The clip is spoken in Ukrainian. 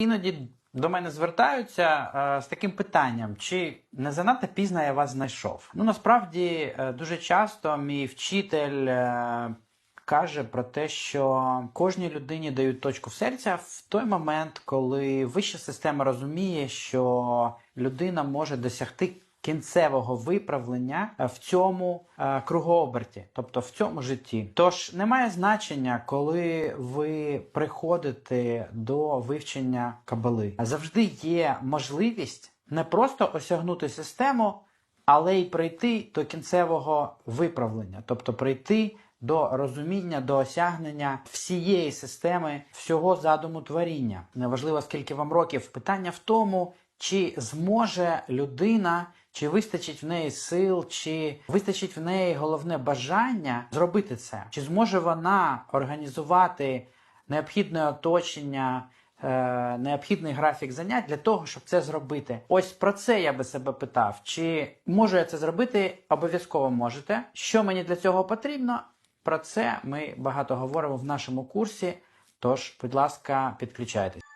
Іноді до мене звертаються е, з таким питанням, чи не занадто пізно я вас знайшов. Ну насправді е, дуже часто мій вчитель е, каже про те, що кожній людині дають точку в серця в той момент, коли вища система розуміє, що людина може досягти. Кінцевого виправлення е, в цьому е, кругооберті, тобто в цьому житті. Тож немає значення, коли ви приходите до вивчення кабали. Завжди є можливість не просто осягнути систему, але й прийти до кінцевого виправлення, тобто прийти до розуміння, до осягнення всієї системи, всього задуму творіння. Неважливо, скільки вам років. Питання в тому, чи зможе людина, чи вистачить в неї сил, чи вистачить в неї головне бажання зробити це, чи зможе вона організувати необхідне оточення. е, Необхідний графік занять для того, щоб це зробити. Ось про це я би себе питав. Чи можу я це зробити? Обов'язково можете. Що мені для цього потрібно? Про це ми багато говоримо в нашому курсі. Тож, будь ласка, підключайтесь.